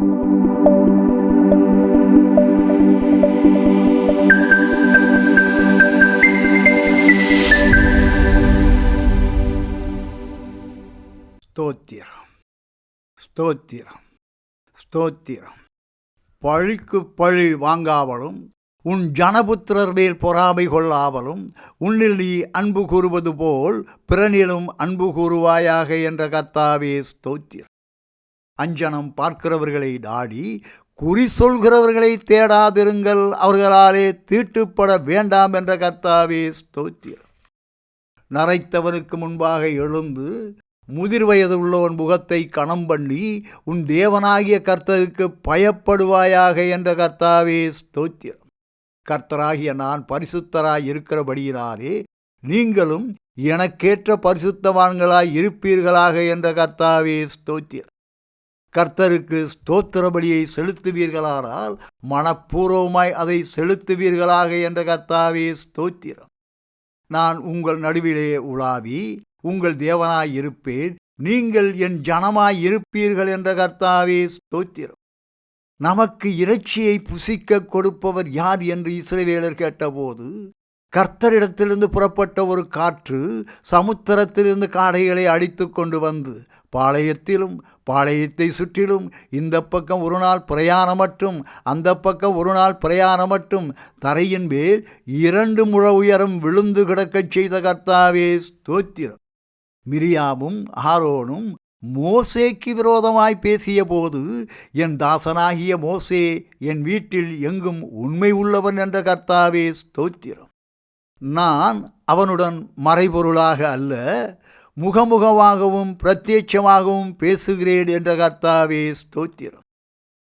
ஸ்தோத்திரம். ஸ்தோத்திரம். ஸ்தோத்திரம். பழிக்கு பழி வாங்காமலும் உன் ஜனபுத்திரர் பொறாமை கொள்ளாமலும் உன்னில் நீ அன்பு கூறுவது போல் பிறனிலும் அன்பு கூறுவாயாக என்ற கர்த்தாவே ஸ்தோத்திரம். அஞ்சனம் பார்க்கிறவர்களை நாடி குறி சொல்கிறவர்களை தேடாதிருங்கள் அவர்களாலே தீட்டுப்பட வேண்டாம் என்ற கர்த்தாவே ஸ்தோத்திரம். நரைத்தவனுக்கு முன்பாக எழுந்து முதிர் வயது உள்ளவன் முகத்தை கணம் பண்ணி உன் தேவனாகிய கர்த்தருக்கு பயப்படுவாயாக என்ற கர்த்தாவே ஸ்தோத்திரம். கர்த்தராகிய நான் பரிசுத்தராய் இருக்கிறபடியினாலே நீங்களும் எனக்கேற்ற பரிசுத்தவான்களாய் இருப்பீர்களாக என்ற கர்த்தாவே ஸ்தோத்திரம். கர்த்தருக்கு ஸ்தோத்திர பலியை செலுத்துவீர்களானால் மனப்பூர்வமாய் அதை செலுத்துவீர்களாக என்ற கர்த்தாவே ஸ்தோத்திரம். நான் உங்கள் நடுவிலே உலாவி உங்கள் தேவனாய் இருப்பேன் நீங்கள் என் ஜனமாய் இருப்பீர்கள் என்ற கர்த்தாவே ஸ்தோத்திரம். நமக்கு இறைச்சியை புசிக்க கொடுப்பவர் யார் என்று இஸ்ரவேலர் கேட்டபோது கர்த்தரிடத்திலிருந்து புறப்பட்ட ஒரு காற்று சமுத்திரத்திலிருந்து காடைகளை அடித்து கொண்டு வந்து பாளையத்திலும் பாளையத்தை சுற்றிலும் இந்த பக்கம் ஒரு நாள் பிரயாணமற்றும் அந்த பக்கம் ஒரு நாள் பிரயாணமற்றும் தரையின் மேல் இரண்டு முழ உயரம் விழுந்து கிடக்கச் செய்த கர்த்தாவே ஸ்தோத்திரம். மிரியாமும் ஆரோனும் மோசேக்கு விரோதமாய் பேசியபோது என் தாசனாகிய மோசே என் வீட்டில் எங்கும் உண்மை உள்ளவன் என்ற கர்த்தாவே ஸ்தோத்திரம். நான் அவனுடன் மறைபொருளாக அல்ல முகமுகமாகவும் பிரத்யட்சமாகவும் பேசுகிறேன் என்ற கர்த்தாவே ஸ்தோத்திரம்.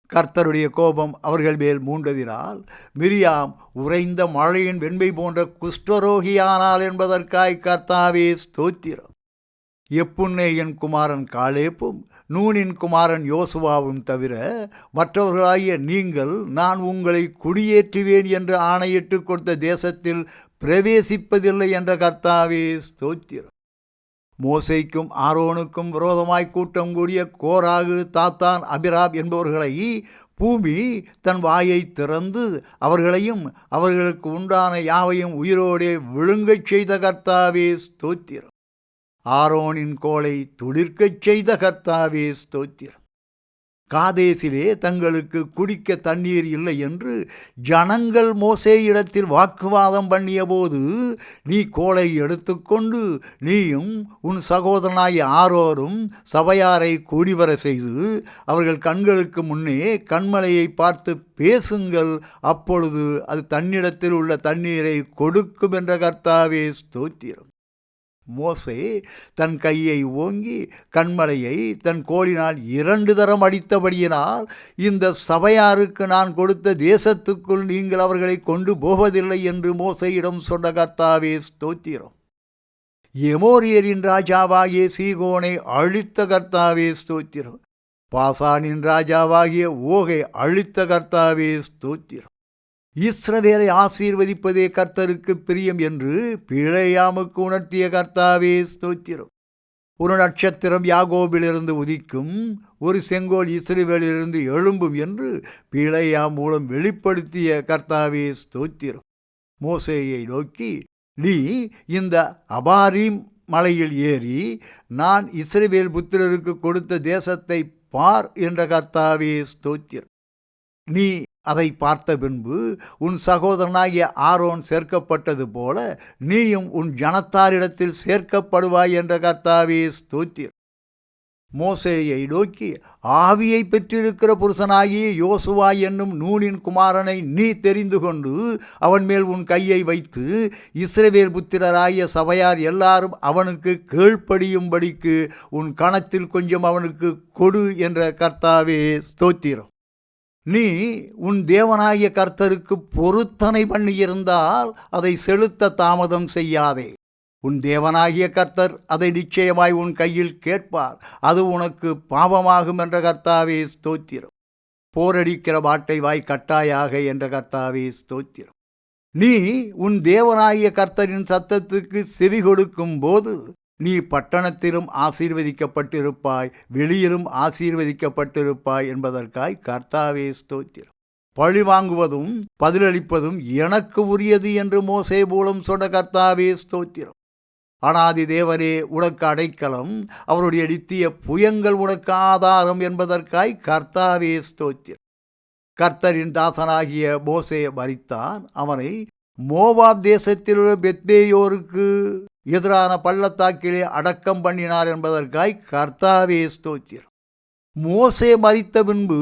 கர்த்தருடைய கோபம் அவர்கள் மேல் மூண்டதினால் மிரியாம் உறைந்த மழையின் வெண்மை போன்ற குஷ்டரோகியானாள் என்பதற்காய் கர்த்தாவே ஸ்தோத்திரம். எப்புன்னேயன் குமாரன் காலேப்பும் நூனின் குமாரன் யோசுவாவும் தவிர மற்றவர்களாகிய நீங்கள் நான் உங்களை குடியேற்றுவேன் என்று ஆணையிட்டு கொடுத்த தேசத்தில் பிரவேசிப்பதில்லை என்ற கர்த்தாவே ஸ்தோத்திரம். மோசைக்கும் ஆரோனுக்கும் விரோதமாய் கூட்டம் கூடிய கோராகு தாத்தான் அபிராப் என்பவர்களை பூமி தன் வாயை திறந்து அவர்களையும் அவர்களுக்கு உண்டான யாவையும் உயிரோடே விழுங்கச் செய்த கர்த்தாவே ஸ்தோத்திரம். ஆரோனின் கோலை துளிர்க்கச் செய்த கர்த்தாவே ஸ்தோத்திரம். காதேசிலே தங்களுக்கு குடிக்க தண்ணீர் இல்லை என்று ஜனங்கள் மோசே இடத்தில் வாக்குவாதம் பண்ணியபோது நீ கோலை எடுத்துக்கொண்டு நீயும் உன் சகோதரனாய் ஆரோரும் சபையாரை கூடிவர செய்து அவர்கள் கண்களுக்கு முன்னே கண்மலையை பார்த்து பேசுங்கள். அப்பொழுது அது தன்னிடத்தில் உள்ள தண்ணீரை கொடுக்கும் என்ற கர்த்தாவே ஸ்தோத்திரம். மோசை தன் கையை ஓங்கி கண்மலையை தன் கோலினால் இரண்டு தரம் அடித்தபடியினால் இந்த சபையாருக்கு நான் கொடுத்த தேசத்துக்குள் நீங்கள் அவர்களை கொண்டு போவதில்லை என்று மோசையிடம் சொன்ன கர்த்தாவே ஸ்தோத்திரம். எமோரியரின் ராஜாவாகிய சீகோனை அழித்த கர்த்தாவே ஸ்தோத்திரம். பாசானின் ராஜாவாகிய ஓகை அழித்த கர்த்தாவே ஸ்தோத்திரம். இஸ்ரவேலை ஆசீர்வதிப்பதே கர்த்தருக்கு பிரியம் என்று பிழையாமுக்கு உணர்த்திய கர்த்தாவே ஸ்தோத்திரம். ஒரு நட்சத்திரம் யாகோபிலிருந்து உதிக்கும் ஒரு செங்கோல் இஸ்ரேவேலிலிருந்து எழும்பும் என்று பிழையாம் மூலம் வெளிப்படுத்திய கர்த்தாவே ஸ்தோத்திரம். மோசேயை நோக்கி நீ இந்த அபாரீம் மலையில் ஏறி நான் இஸ்ரேவேல் புத்திரருக்கு கொடுத்த தேசத்தை பார் என்ற கர்த்தாவே ஸ்தோத்திரம். நீ அதை பார்த்த பின்பு உன் சகோதரனாகிய ஆரோன் சேர்க்கப்பட்டது போல நீயும் உன் ஜனத்தாரிடத்தில் சேர்க்கப்படுவாய் என்ற கர்த்தாவே ஸ்தோத்திரம். மோசேயை நோக்கி ஆவியை பெற்றிருக்கிற புருஷனாகிய யோசுவா என்னும் நூனின் குமாரனை நீ தெரிந்து கொண்டு அவன் மேல் உன் கையை வைத்து இஸ்ரவேல் புத்திரராகிய சபையார் எல்லாரும் அவனுக்கு கீழ்ப்படியும்படிக்கு உன் கணத்தில் கொஞ்சம் அவனுக்கு கொடு என்ற கர்த்தாவே ஸ்தோத்திரம். நீ உன் தேவனாகிய கர்த்தருக்கு பொருத்தனை பண்ணியிருந்தால் அதை செலுத்த தாமதம் செய்யாதே. உன் தேவனாகிய கர்த்தர் அதை நிச்சயமாய் உன் கையில் கேட்பார். அது உனக்கு பாவமாகும் என்ற கர்த்தாவே ஸ்தோத்திரம். போரடிக்கிற வாட்டை வாய் கட்டாயாக என்ற கர்த்தாவே ஸ்தோத்திரம். நீ உன் தேவனாகிய கர்த்தரின் சத்தத்துக்கு செவி கொடுக்கும் போது நீ பட்டணத்திலும் ஆசீர்வதிக்கப்பட்டிருப்பாய் வெளியிலும் ஆசீர்வதிக்கப்பட்டிருப்பாய் என்பதற்காய் கர்த்தாவே ஸ்தோத்திரம். பழி வாங்குவதும் பதிலளிப்பதும் எனக்கு உரியது என்று மோசே மூலம் சொன்ன கர்த்தாவே ஸ்தோத்திரம். அனாதி தேவரே உனக்கு அடைக்கலம் அவருடைய நித்திய புயங்கள் உனக்கு ஆதாரம் என்பதற்காய் கர்த்தாவே ஸ்தோத்திரம். கர்த்தரின் தாசனாகிய மோசே மறித்தான் அவனை மோவாப் தேசத்தில் உள்ள பெத்பேயோருக்கு எதிரான பள்ளத்தாக்கிலே அடக்கம் பண்ணினார் என்பதற்காய் கர்த்தாவே ஸ்தோத்திரம். மோசே மறித்த பின்பு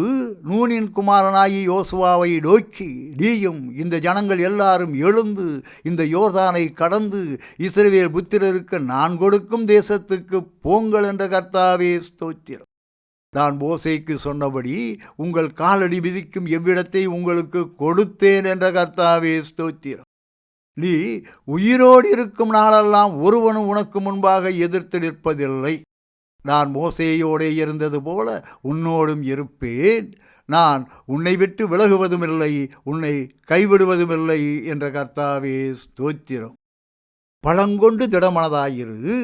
நூனின் குமாரனாகி யோசுவாவை நோக்கி நீயும் இந்த ஜனங்கள் எல்லாரும் எழுந்து இந்த யோர்தானை கடந்து இஸ்ரவேல் புத்திரருக்கு நான் கொடுக்கும் தேசத்துக்கு போங்கள் என்ற கர்த்தாவே ஸ்தோத்திரம். நான் மோசைக்கு சொன்னபடி உங்கள் காலடி விதிக்கும் எவ்விடத்தை உங்களுக்கு கொடுத்தேன் என்ற கர்த்தாவே ஸ்தோத்திரம். நீ உயிரோடு இருக்கும் நாளெல்லாம் ஒருவனும் உனக்கு முன்பாக எதிர்த்து நிற்பதில்லை. நான் மோசேயோடே இருந்தது போல உன்னோடும் இருப்பேன். நான் உன்னை விட்டு விலகுவதும் இல்லை உன்னை கைவிடுவதுமில்லை என்ற கர்த்தாவே ஸ்தோத்திரம். பழங்கொண்டு திடமனதாயிரு.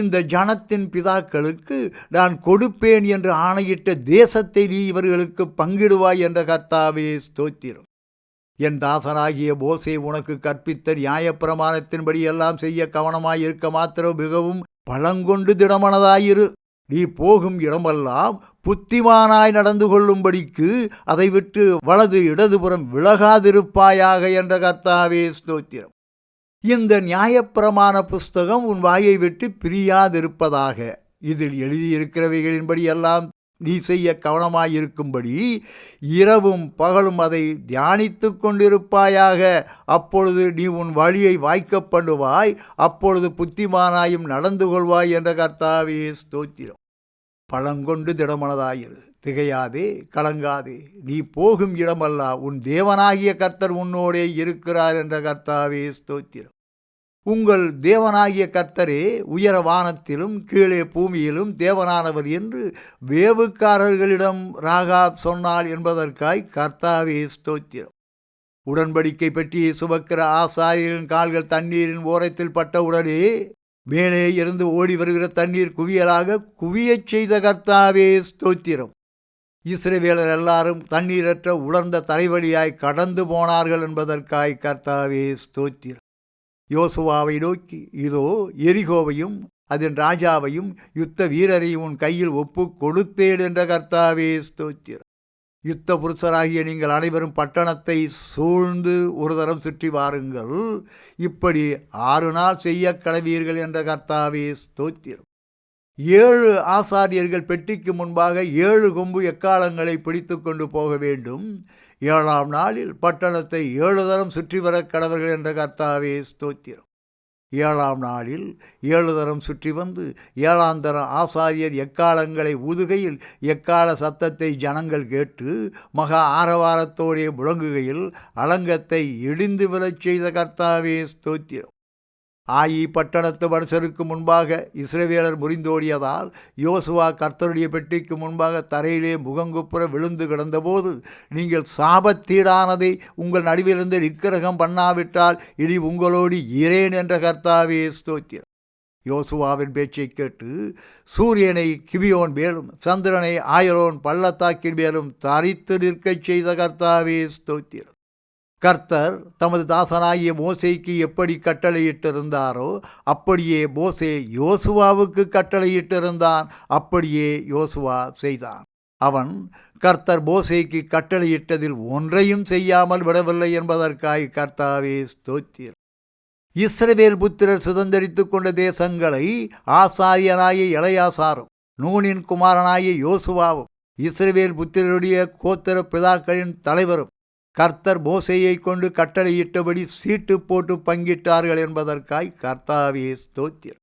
இந்த ஜனத்தின் பிதாக்களுக்கு நான் கொடுப்பேன் என்று ஆணையிட்ட தேசத்தை நீ இவர்களுக்கு பங்கிடுவாய் என்ற கர்த்தாவே ஸ்தோத்திரம். என் தாசனாகிய போசே உனக்கு கற்பித்த நியாயப்பிரமாணத்தின்படி எல்லாம் செய்ய கவனமாய் இருக்க மாத்திரம் மிகவும் பழங்கொண்டு திடமனதாயிரு. நீ போகும் இடமெல்லாம் புத்திமானாய் நடந்து கொள்ளும்படிக்கு அதை விட்டு வலது இடதுபுறம் விலகாதிருப்பாயாக என்ற கர்த்தாவே ஸ்தோத்திரம். இந்த நியாயப்பிரமாண புஸ்தகம் உன் வாயை விட்டு பிரியாதிருப்பதாக இதில் எழுதியிருக்கிறவைகளின்படி எல்லாம் நீ செய்ய கவனமாயிருக்கும்படி இரவும் பகலும் அதை தியானித்து கொண்டிருப்பாயாக. அப்பொழுது நீ உன் வழியை வாய்க்க பண்ணுவாய். அப்பொழுது புத்திமானாயும் நடந்து கொள்வாய் என்ற கர்த்தாவே ஸ்தோத்திரம். பழங்கொண்டு திடமனதாயிரு. திகையாதே கலங்காதே. நீ போகும் இடமல்லா. உன் தேவனாகிய கர்த்தர் உன்னோடே இருக்கிறார் என்ற கர்த்தாவே ஸ்தோத்திரம். உங்கள் தேவனாகிய கர்த்தரே உயர வானத்திலும் கீழே பூமியிலும் தேவனானவர் என்று வேவுக்காரர்களிடம் ராகாப் சொன்னாள் என்பதற்காய் கர்த்தாவே ஸ்தோத்திரம். உடன்படிக்கை பற்றி சுபக்கிற ஆசாரியரின் கால்கள் தண்ணீரின் ஓரத்தில் பட்டவுடனே மேலே இருந்து ஓடி வருகிற தண்ணீர் குவியலாக குவியச் செய்த கர்த்தாவே ஸ்தோத்திரம். இஸ்ரேவேலர் எல்லாரும் தண்ணீரற்ற உலர்ந்த தலைவலியாய் கடந்து போனார்கள் என்பதற்காய் கர்த்தாவே ஸ்தோத்திரம். யோசுவாவை நோக்கி இதோ எரிகோவையும் அதன் ராஜாவையும் யுத்த வீரரையும் உன் கையில் ஒப்பு கொடுத்தேன் என்ற கர்த்தாவே ஸ்தோத்திரம். யுத்த புருஷராகிய நீங்கள் அனைவரும் பட்டணத்தை சூழ்ந்து ஒரு தரம் சுற்றி வாருங்கள். இப்படி ஆறு நாள் செய்ய கடவீர்கள் என்ற கர்த்தாவே ஸ்தோத்திரம். ஏழு ஆசாரியர்கள் பெட்டிக்கு முன்பாக ஏழு கொம்பு எக்காலங்களை பிடித்து கொண்டு போக வேண்டும். ஏழாம் நாளில் பட்டணத்தை ஏழு தரம் சுற்றி வர கடவர்கள் என்ற கர்த்தாவே ஸ்தோத்திரம். ஏழாம் நாளில் ஏழு தரம் சுற்றி வந்து ஏழாம் தரம் ஆசாரியர் எக்காலங்களை ஊதுகையில் எக்கால சத்தத்தை ஜனங்கள் கேட்டு மகா ஆரவாரத்தோடைய முழங்குகையில் அலங்கத்தை இடிந்து விழச் செய்த கர்த்தாவே ஸ்தோத்திரம். ஆயி பட்டணத்து மனுஷருக்கு முன்பாக இஸ்ரவேலர் முறிந்தோடியதால் யோசுவா கர்த்தருடைய பெட்டிக்கு முன்பாக தரையிலே முகங்குப்புற விழுந்து கிடந்தபோது நீங்கள் சாபத்தீடானதை உங்கள் நடுவிலிருந்து நிக்கிரகம் பண்ணாவிட்டால் இனி உங்களோடு இரேன் என்ற கர்த்தாவே ஸ்தோத்திரம். யோசுவாவின் பேச்சை கேட்டு சூரியனை கிபியோன் மேலும் சந்திரனை ஆயரோன் பள்ளத்தாக்கின் மேலும் தரித்து நிற்கச் செய்த கர்த்தாவே ஸ்தோத்திரம். கர்த்தர் தமது தாசனாகிய மோசைக்கு எப்படி கட்டளையிட்டிருந்தாரோ அப்படியே மோசே யோசுவாவுக்கு கட்டளையிட்டிருந்தான். அப்படியே யோசுவா செய்தான். அவன் கர்த்தர் மோசைக்கு கட்டளையிட்டதில் ஒன்றையும் செய்யாமல் விடவில்லை என்பதற்காய் கர்த்தாவே ஸ்தோத்தியர் இஸ்ரவேல் புத்திரர் சுதந்திரித்து கொண்ட தேசங்களை ஆசாரியனாய இளையாசாரும் நூனின் குமாரனாய யோசுவாவும் இஸ்ரவேல் புத்திரருடைய கோத்திர பிதாக்களின் தலைவரும் கர்த்தர் போசையை கொண்டு கட்டளையிட்டபடி சீட்டு போட்டு பங்கிட்டார்கள் என்பதற்காய் கர்த்தாவே ஸ்தோத்திரம்.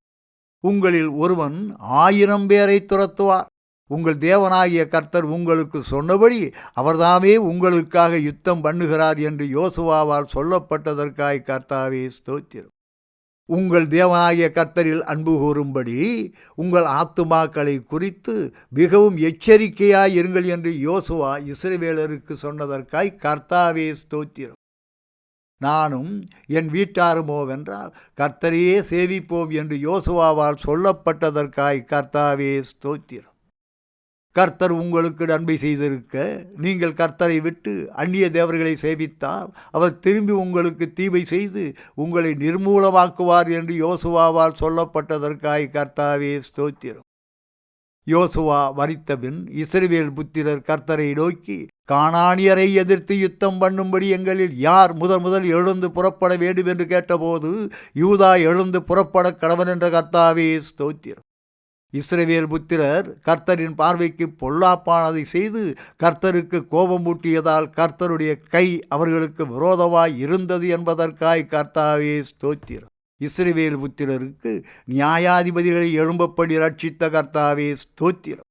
உங்களில் ஒருவன் ஆயிரம் பேரை துரத்துவார். உங்கள் தேவனாகிய கர்த்தர் உங்களுக்கு சொன்னபடி அவர்தாமே உங்களுக்காக யுத்தம் பண்ணுகிறார் என்று யோசுவாவால் சொல்லப்பட்டதற்காய் கர்த்தாவே ஸ்தோத்திரம். உங்கள் தேவனாகிய கர்த்தரில் அன்பு கூறும்படி உங்கள் ஆத்துமாக்களை குறித்து மிகவும் எச்சரிக்கையாய் இருங்கள் என்று யோசுவா இஸ்ரவேலருக்கு சொன்னதற்காய் கர்த்தாவே ஸ்தோத்திரம். நானும் என் வீட்டாருமோவென்றால் கர்த்தரையே சேவிப்போம் என்று யோசுவாவால் சொல்லப்பட்டதற்காய் கர்த்தாவே ஸ்தோத்திரம். கர்த்தர் உங்களுக்கு நன்மை செய்திருக்க நீங்கள் கர்த்தரை விட்டு அந்நிய தேவர்களை சேவித்தால் அவர் திரும்பி உங்களுக்கு தீமை செய்து உங்களை நிர்மூலமாக்குவார் என்று யோசுவாவால் சொல்லப்பட்டதற்காய் கர்த்தாவே ஸ்தோத்திரம். யோசுவா வரித்தபின் இஸ்ரவேல் புத்திரர் கர்த்தரை நோக்கி காணானியரை எதிர்த்து யுத்தம் பண்ணும்படி எங்களில் யார் முதன் முதல் எழுந்து புறப்பட வேண்டும்? என்று கேட்டபோது யூதா எழுந்து புறப்பட கடவன் என்ற கர்த்தாவே ஸ்தோத்திரம். இஸ்ரவேல் புத்திரர் கர்த்தரின் பார்வைக்கு பொல்லாப்பானதை செய்து கர்த்தருக்கு கோபம் ஊட்டியதால் கர்த்தருடைய கை அவர்களுக்கு விரோதமாய் இருந்தது என்பதற்காய் கர்த்தாவே ஸ்தோத்திரம். இஸ்ரவேல் புத்திரருக்கு நியாயாதிபதிகளை எழும்பப்படி ரட்சித்த கர்த்தாவே ஸ்தோத்திரம்.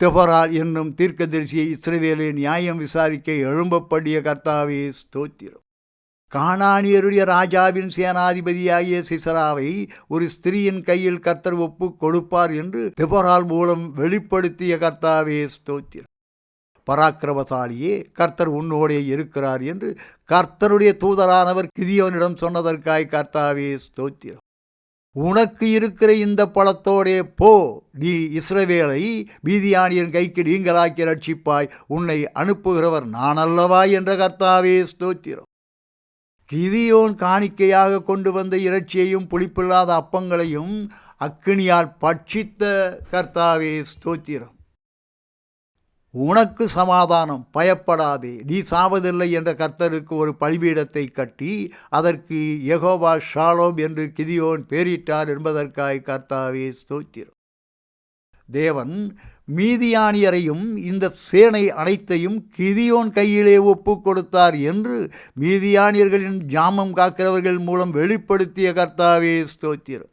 தெபரால் என்னும் தீர்க்கதரிசியை இஸ்ரவேலை நியாயம் விசாரிக்க எழும்பப்படிய கர்த்தாவே ஸ்தோத்திரம். காணானியருடைய ராஜாவின் சேனாதிபதியாகிய சிசராவை ஒரு ஸ்திரீயின் கையில் கர்த்தர் ஒப்பு கொடுப்பார் என்று திபரால் மூலம் வெளிப்படுத்திய கர்த்தாவே ஸ்தோத்திரம். பராக்கிரமசாலியே கர்த்தர் உன்னோடே இருக்கிறார் என்று கர்த்தருடைய தூதரானவர் கிதியோனிடம் சொன்னதற்காய் கர்த்தாவே ஸ்தோத்திரம். உனக்கு இருக்கிற இந்த பழத்தோடே போ நீ இஸ்ரவேலை பீதியானியின் கைக்கு நீங்களாக்கி ரட்சிப்பாய் உன்னை அனுப்புகிறவர் நான் அல்லவா என்ற கர்த்தாவே ஸ்தோத்திரம். கிதியோன் காணிக்கையாக கொண்டு வந்த இறைச்சியையும் புளிப்பில்லாத அப்பங்களையும் அக்கினியால் பட்சித்த கர்த்தாவே ஸ்தோத்திரம். உனக்கு சமாதானம் பயப்படாதே நீ சாவதில்லை என்ற கர்த்தருக்கு ஒரு பலிபீடத்தை கட்டி அதற்கு யெகோவா ஷாலோம் என்று கிதியோன் பேரிட்டார் என்பதற்காய் கர்த்தாவே ஸ்தோத்திரம். தேவன் மீதியானியரையும் இந்த சேனை அனைத்தையும் கிதியோன் கையிலே ஒப்பு கொடுத்தார் என்று மீதியானியர்களின் ஜாமம் காக்கிறவர்கள் மூலம் வெளிப்படுத்திய கர்த்தாவே ஸ்தோத்திரம்.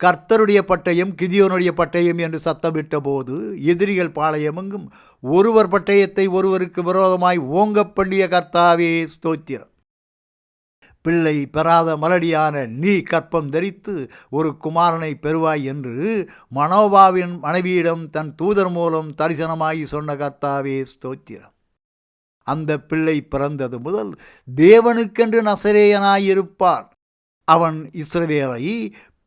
கர்த்தருடைய பட்டயம் கிதியோனுடைய பட்டயம் என்று சத்தமிட்ட போது எதிரிகள் பாளையமெங்கும் ஒருவர் பட்டயத்தை ஒருவருக்கு விரோதமாய் ஓங்கப் பண்ணிய கர்த்தாவே ஸ்தோத்திரம். பிள்ளை பெறாத மலடியான நீ கற்பம் தரித்து ஒரு குமாரனை பெறுவாய் என்று மனோபாவின் மனைவியிடம் தன் தூதர் மூலம் தரிசனமாகி சொன்ன கர்த்தாவே ஸ்தோத்திரம். அந்த பிள்ளை பிறந்தது முதல் தேவனுக்கென்று நசரேயனாயிருப்பார். அவன் இஸ்ரவேலை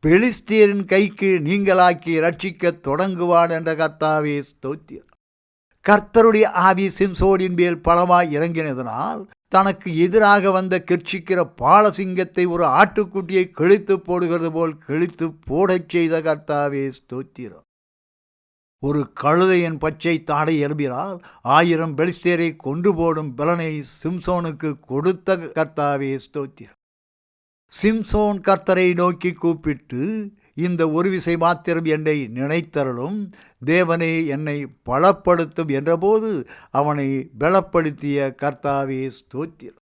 பெலிஸ்தீரின் கைக்கு நீங்களாக்கி ரட்சிக்கத் தொடங்குவான் என்ற கர்த்தாவே ஸ்தோத்திரம். கர்த்தருடைய ஆவி சிம்சோடின் மேல் பலமாய் இறங்கினதனால் தனக்கு எதிராக வந்த கெர்ச்சிக்கிற பாலசிங்கத்தை ஒரு ஆட்டுக்குட்டியை கிழித்து போடுகிறது போல் கிழித்து போடச் செய்த கர்த்தாவே ஸ்தோத்திரம். ஒரு கழுதையின் பச்சை தாடை எழுப்பினால் ஆயிரம் பெலிஸ்தேரை கொண்டு போடும் பலனை சிம்சோனுக்கு கொடுத்த கர்த்தாவே ஸ்தோத்திரம். சிம்சோன் கர்த்தரை நோக்கி கூப்பிட்டு இந்த ஒரு விசை மாத்திரம் என்னை நினைத்தரலும் தேவனே என்னை பலப்படுத்தும் என்றபோது அவனை பலப்படுத்திய கர்த்தாவே ஸ்தோத்திரம்.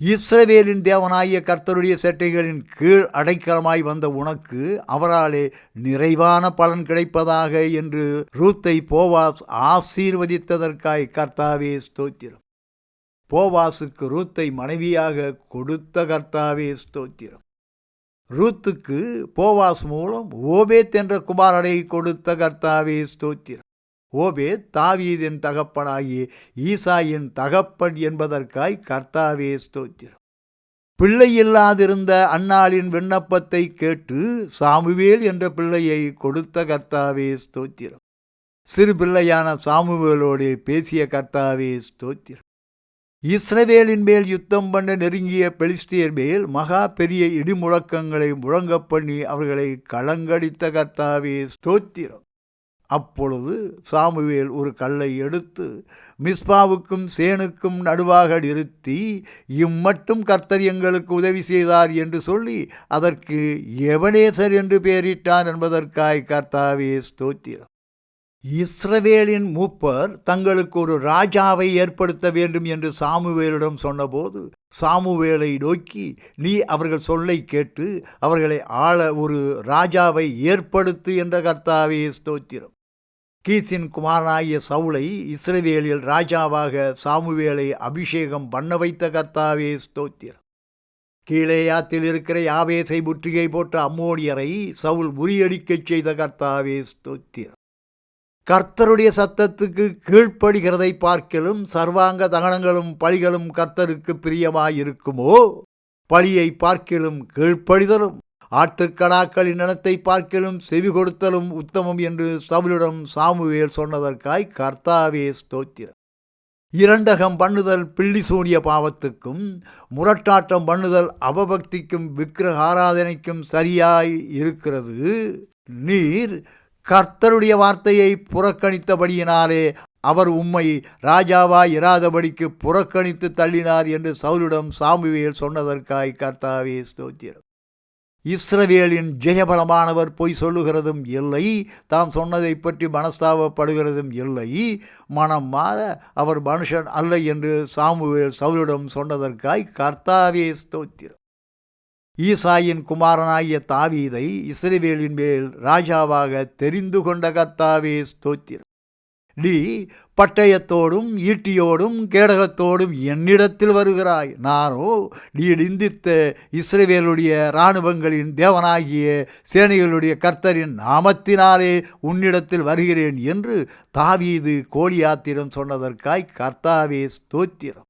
இஸ்ரவேலின் தேவனாகிய கர்த்தருடைய செட்டைகளின் கீழ் அடைக்கலமாய் வந்த உனக்கு அவராலே நிறைவான பலன் கிடைப்பதாக என்று ரூத்தை போவாஸ் ஆசீர்வதித்ததற்காய் கர்த்தாவே ஸ்தோத்திரம். போவாசுக்கு ரூத்தை மனைவியாக கொடுத்த கர்த்தாவே ஸ்தோத்திரம். ரூத்துக்கு போவாஸ் மூலம் ஓபேத் என்ற குமாரனை கொடுத்த கர்த்தாவே ஸ்தோத்திரம். ஓபேத் தாவீதின் தகப்பனாகிய ஈசாயின் தகப்பன் என்பதற்காய் கர்த்தாவே ஸ்தோத்திரம். பிள்ளை இல்லாதிருந்த அன்னாளின் விண்ணப்பத்தை கேட்டு சாமுவேல் என்ற பிள்ளையை கொடுத்த கர்த்தாவே ஸ்தோத்திரம். சிறு பிள்ளையான சாமுவேலோடு பேசிய கர்த்தாவே ஸ்தோத்திரம். இஸ்ரவேலின் மேல் யுத்தம் பண்ண நெருங்கிய பெலிஸ்தியர் மேல் மகா பெரிய இடிமுழக்கங்களை முழங்கப் பண்ணி அவர்களை களங்கடித்த கர்த்தாவே ஸ்தோத்திரம். அப்பொழுது சாமுவேல் ஒரு கல்லை எடுத்து மிஸ்பாவுக்கும் சேனுக்கும் நடுவாக நிறுத்தி இம்மட்டும் கர்த்தர் எங்களுக்கு உதவி செய்தார் என்று சொல்லி அதற்கு எவனேசர் என்று பெயரிட்டான் என்பதற்காய் கர்த்தாவே ஸ்தோத்திரம். இஸ்ரவேலின் மூப்பர் தங்களுக்கு ஒரு ராஜாவை ஏற்படுத்த வேண்டும் என்று சாமுவேலிடம் சொன்னபோது சாமுவேலை நோக்கி நீ அவர்கள் சொல்லை கேட்டு அவர்களை ஆள ஒரு ராஜாவை ஏற்படுத்து என்ற கர்த்தாவே ஸ்தோத்திரம். கீசின் குமாரனாகிய சவுளை இஸ்ரவேலில் ராஜாவாக சாமுவேலை அபிஷேகம் பண்ண வைத்த கர்த்தாவே ஸ்தோத்திரம். கீழேயாத்தில் இருக்கிற யாவேசை முற்றுகை போட்ட அம்மோனியரை சவுல் முறியடிக்கச் செய்த கர்த்தாவே ஸ்தோத்திரம். கர்த்தருடைய சத்தத்துக்கு கீழ்ப்படுகிறதை பார்க்கலும் சர்வாங்க தகனங்களும் பலிகளும் கர்த்தருக்கு பிரியமாயிருக்குமோ? பழியை பார்க்கிலும் கீழ்ப்படிதலும் ஆட்டுக்கடாக்களின் நிலத்தை பார்க்கலும் செவி கொடுத்தலும் உத்தமம் என்று சவுலிடம் சாமுவேல் சொன்னதற்காய் கர்த்தாவே ஸ்தோத்திரம். இரண்டகம் பண்ணுதல் பிள்ளி சூனிய பாவத்துக்கும் முரட்டாட்டம் பண்ணுதல் அவபக்திக்கும் விக்கிரக ஆராதனைக்கும் சரியாய் இருக்கிறது. நீர் கர்த்தருடைய வார்த்தையை புறக்கணித்தபடியினாலே அவர் உம்மை ராஜாவாய் இராதபடிக்கு புறக்கணித்து தள்ளினார் என்று சவுலிடம் சாமுவேல் சொன்னதற்காய் கர்த்தாவே ஸ்தோத்திரம். இஸ்ரவேலின் ஜெயபலமானவர் பொய் சொல்லுகிறதும் இல்லை தாம் சொன்னதை பற்றி மனஸ்தாபப்படுகிறதும் இல்லை மனம் மாற அவர் மனுஷன் அல்ல என்று சாமுவேல் சவுலிடம் சொன்னதற்காய் கர்த்தாவே ஸ்தோத்திரம். ஈசாயின் குமாரனாகிய தாவீதை இஸ்ரேவேலின் மேல் ராஜாவாக தெரிந்து கொண்ட கர்த்தாவே ஸ்தோத்திரம். நீ பட்டயத்தோடும் ஈட்டியோடும் கேடகத்தோடும் என்னிடத்தில் வருகிறாய். நானோ நீ நிந்தித்த இஸ்ரேவேலுடைய இராணுவங்களின் தேவனாகிய சேனைகளுடைய கர்த்தரின் நாமத்தினாலே உன்னிடத்தில் வருகிறேன் என்று தாவீது கோலியாத்திரம் சொன்னதற்காய் கர்த்தாவே ஸ்தோத்திரம்.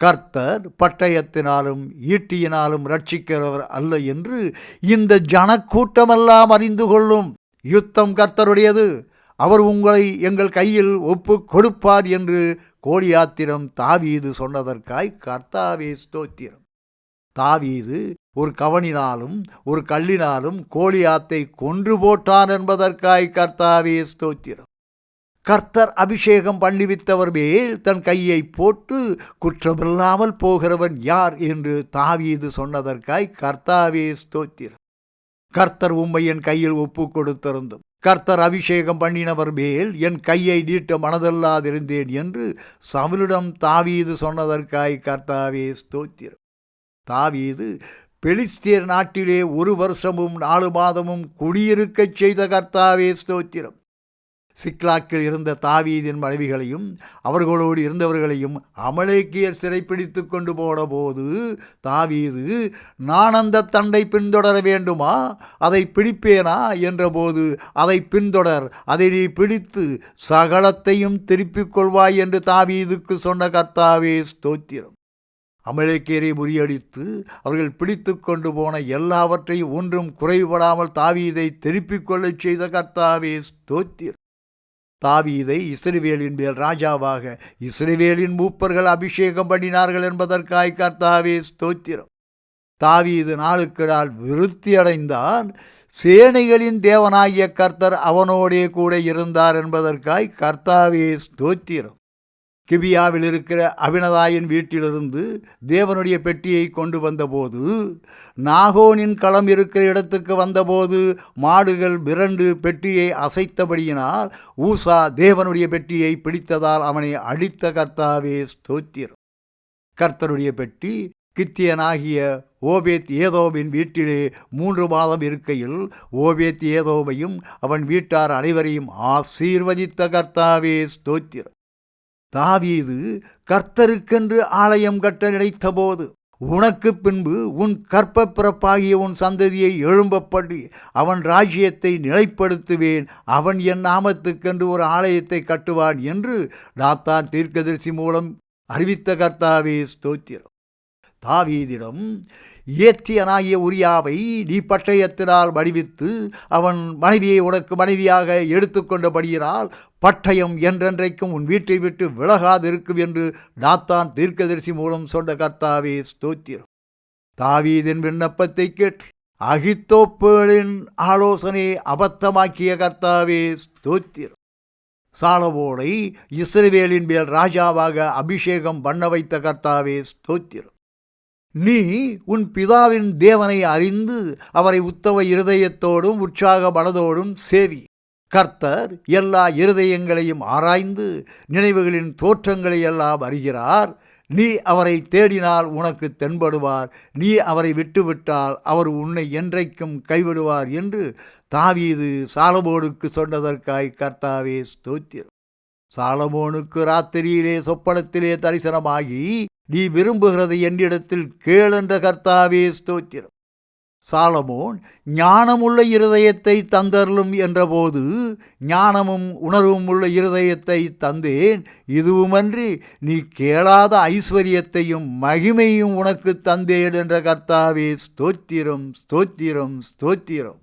கர்த்தர் பட்டயத்தினாலும் ஈட்டியினாலும் ரட்சிக்கிறவர் அல்ல என்று இந்த ஜனக்கூட்டமெல்லாம் அறிந்து கொள்ளும் யுத்தம் கர்த்தருடையது. அவர் உங்களை எங்கள் கையில் ஒப்பு கொடுப்பார் என்று கோழியாத்திரம் தாவீது சொன்னதற்காய் கர்த்தாவே ஸ்தோத்திரம். தாவீது ஒரு கவனினாலும் ஒரு கல்லினாலும் கோழியாத்தை கொன்று போட்டான் என்பதற்காய் கர்த்தாவே ஸ்தோத்திரம். கர்த்தர் அபிஷேகம் பண்ணிவித்தவர் மேல் தன் கையை போட்டு குற்றமில்லாமல் போகிறவன் யார் என்று தாவீது சொன்னதற்காய் கர்த்தாவே ஸ்தோத்திரம். கர்த்தர் உம்மை என் கையில் ஒப்பு கொடுத்திருந்தும். கர்த்தர் அபிஷேகம் பண்ணினவர் மேல் என் கையை நீட்ட மனதல்லாதிருந்தேன் என்று சவுலிடம் தாவீது சொன்னதற்காய் கர்த்தாவே ஸ்தோத்திரம். தாவீது பெலிஸ்தியர் நாட்டிலே ஒரு வருஷமும் நாலு மாதமும் குடியிருக்கச் செய்த கர்த்தாவே ஸ்தோத்திரம். சிக்லாக்கில் இருந்த தாவீதின் மனைவிகளையும் அவர்களோடு இருந்தவர்களையும் அமலேக்கியர் சிறைப்பிடித்து கொண்டு போன போது தாவீது நான் அந்த தண்டை பின்தொடர வேண்டுமா? அதை பிடிப்பேனா? என்றபோது அதை பின்தொடர் அதை நீ பிடித்து சகலத்தையும் திருப்பிக் கொள்வாய் என்று தாவீதுக்கு சொன்ன கர்த்தாவே ஸ்தோத்திரம். அமலேக்கியரை முறியடித்து அவர்கள் பிடித்து கொண்டு போன எல்லாவற்றையும் ஒன்றும் குறைபடாமல் தாவீதை திருப்பிக் கொள்ளச் செய்த கர்த்தாவே ஸ்தோத்திரம். தாவீதை இஸ்ரவேலின் மேல் ராஜாவாக இஸ்ரவேலின் மூப்பர்கள் அபிஷேகம் பண்ணினார்கள் என்பதற்காய் கர்த்தாவே ஸ்தோத்திரம். தாவீது நாளுக்கு நாள் விருத்தி அடைந்தான். சேனைகளின் தேவனாகிய கர்த்தர் அவனோடே கூட இருந்தார் என்பதற்காய் கர்த்தாவே ஸ்தோத்திரம். கிபியாவில் இருக்கிற அபினதாயின் வீட்டிலிருந்து தேவனுடைய பெட்டியை கொண்டு வந்தபோது நாகோனின் களம் இருக்கிற இடத்துக்கு வந்தபோது மாடுகள் மிரண்டு பெட்டியை அசைத்தபடியினால் ஊசா தேவனுடைய பெட்டியை பிடித்ததால் அவனை அடித்த கர்த்தாவே ஸ்தோத்திரம். கர்த்தருடைய பெட்டி கித்தியனாகிய ஓபேத் ஏதோவின் வீட்டிலே மூன்று மாதம் இருக்கையில் ஓபேத் ஏதோவையும் அவன் வீட்டார் அனைவரையும் ஆசீர்வதித்த கர்த்தாவே ஸ்தோத்திரம். தாவீது கர்த்தருக்கென்று ஆலயம் கட்ட நினைத்தபோது உனக்கு பின்பு உன் கற்ப பிறப்பாகிய உன் சந்ததியை எழும்பப்படி அவன் ராஜ்யத்தை நிலைப்படுத்துவேன். அவன் என் நாமத்துக்கென்று ஒரு ஆலயத்தை கட்டுவான் என்று நாத்தான் தீர்க்கதரிசி மூலம் அறிவித்த கர்த்தாவே ஸ்தோத்திரம். தாவீதிடம் ஏத்தியனாகிய உரியாவை நீ பட்டயத்தினால் வடிவித்து அவன் மனைவியை உனக்கு மனைவியாக எடுத்துக்கொண்டபடியினால் பட்டயம் என்றென்றைக்கும் உன் வீட்டை விட்டு விலகாதிருக்கும் என்று நாத்தான் தீர்க்கதரிசி மூலம் சொன்ன கர்த்தாவே ஸ்தோத்திரம். தாவீதின் விண்ணப்பத்தை கேட்டு அகித்தோப்பேளின் ஆலோசனை அபத்தமாக்கிய கர்த்தாவே ஸ்தோத்திரம். சாலவோனை இஸ்ரவேலின் மேல் ராஜாவாக அபிஷேகம் பண்ண வைத்த கர்த்தாவே ஸ்தோத்திரம். நீ உன் பிதாவின் தேவனை அறிந்து அவரை உத்தவ இருதயத்தோடும் உற்சாக மனதோடும் சேவி. கர்த்தர் எல்லா இருதயங்களையும் ஆராய்ந்து நினைவுகளின் தோற்றங்களை எல்லாம் அறிகிறார். நீ அவரை தேடினால் உனக்கு தென்படுவார். நீ அவரை விட்டுவிட்டால் அவர் உன்னை என்றைக்கும் கைவிடுவார் என்று தாவீது சாலமோனுக்கு சொன்னதற்காய் கர்த்தாவே ஸ்தோத்திரம். சாலமோனுக்கு ராத்திரியிலே சொப்பனத்திலே தரிசனமாகி நீ விரும்புகிறதை என்னிடத்தில் கேளென்ற கர்த்தாவே ஸ்தோத்திரம். சாலமோன் ஞானமுள்ள இருதயத்தை தந்தருளும் என்றபோது ஞானமும் உணர்வும் உள்ள இருதயத்தை தந்தேன். இதுவுமன்றி நீ கேளாத ஐஸ்வர்யத்தையும் மகிமையும் உனக்கு தந்தேன் என்ற கர்த்தாவே ஸ்தோத்திரம் ஸ்தோத்திரம் ஸ்தோத்திரம்.